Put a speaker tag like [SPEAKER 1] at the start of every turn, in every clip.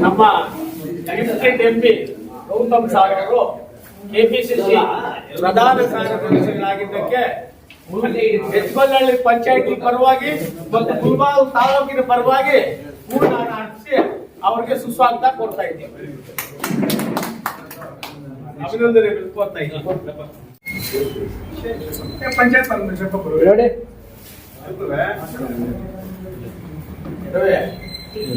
[SPEAKER 1] ನಮ್ಮ lieutenant MP Gautam Sagar ಅವರು KPCC ಪ್ರಧಾನ ಕಾರ್ಯದರ್ಶಿಗಳಾಗಿದ್ದಕ್ಕೆ ಹೆಚ್ಬಲ್ಲಹಳ್ಳಿ ಪಂಚಾಯತಿ ಪರವಾಗಿ ಮತ್ತು ಗುಲ್ಬಾಲ್ ತಾಲೂಕಿನ ಪರವಾಗಿ ಪೂರ್ಣ ಅರ್ಪಿಸಿ ಅವರಿಗೆ ಸುಸ್ವಾಗತ ಕೊಡ್ತಾ ಇದ್ದೀವಿ. ಅಭಿನಂದನೆ ಕೊಡ್ತಾ ಇದ್ದೀವಿ. ಪಂಚಾಯತ್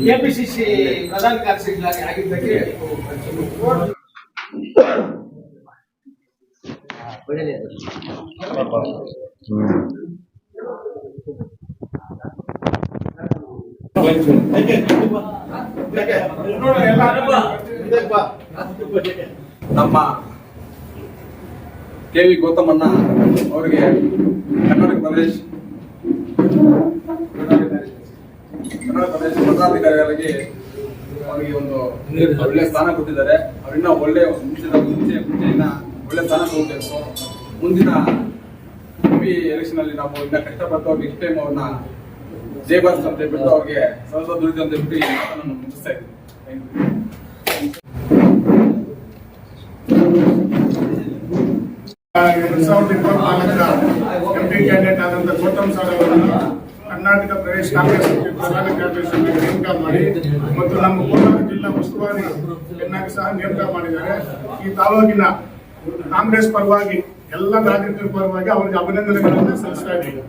[SPEAKER 1] ಕೆಪಿಸಿಸಿ ಪ್ರಧಾನ ಕಾರ್ಯದರ್ಶಿಗಳಾಗಿ ಆಗಿದ್ದಕ್ಕೆ
[SPEAKER 2] ನಮ್ಮ ಕೆ ವಿ ಗೌತಮಣ್ಣ ಅವರಿಗೆ ಕರ್ನಾಟಕ ಪ್ರದೇಶ ಕರ್ನಾಟಕ ಪ್ರದೇಶ ಪದಾಧಿಕಾರಿಗಳಿಗೆ ಅವರಿಗೆ ಒಂದು ಒಳ್ಳೆ ಸ್ಥಾನ ಕೊಟ್ಟಿದ್ದಾರೆ. ಅವರಿನ್ನ ಒಳ್ಳೆ ಮುಂಚಿನ ಮುಂಚೆ ಮುಂಚೆಯಿಂದ ಒಳ್ಳೆ ಸ್ಥಾನ ಕೊಡಬೇಕು ಮುಂದಿನ ಬಿ ಎಲೆಕ್ಷನ್ ಅಲ್ಲಿ ನಾವು ಇನ್ನ ಕಷ್ಟಪಟ್ಟು ಅವ್ರಿಗೆ ಇಷ್ಟ ಅವ್ರನ್ನ ಜೇಬಾಸ್ ಅಂತ ಹೇಳ್ಬಿಟ್ಟು ಅವ್ರಿಗೆ ಸ್ವಲ್ಪ ದುಡಿದು ಅಂತ ಹೇಳ್ಬಿಟ್ಟು ಈ ಮಾತನ್ನು ಮುಗಿಸ್ತಾ ಇದ್ದೀನಿ
[SPEAKER 3] ಎಂಪಿ ಆದಂತ ಗೌತಮ್ ಸರ್ ಕರ್ನಾಟಕ ಪ್ರದೇಶ ಕಾಂಗ್ರೆಸ್ ಪ್ರಧಾನ ಕಾರ್ಯದರ್ಶಿಯಾಗಿ ನೇಮಕ ಮಾಡಿ ಮತ್ತು ನಮ್ಮ ಕೋಲಾರ ಜಿಲ್ಲಾ ಉಸ್ತುವಾರಿ ಸಹ ನೇಮಕ ಮಾಡಿದ್ದಾರೆ. ಈ ತಾಲೂಕಿನ ಕಾಂಗ್ರೆಸ್ ಪರವಾಗಿ ಎಲ್ಲ ನಾಗರಿಕರ ಪರವಾಗಿ ಅವರಿಗೆ ಅಭಿನಂದನೆಗಳನ್ನು ಸಲ್ಲಿಸ್ತಾ ಇದ್ದೀವಿ.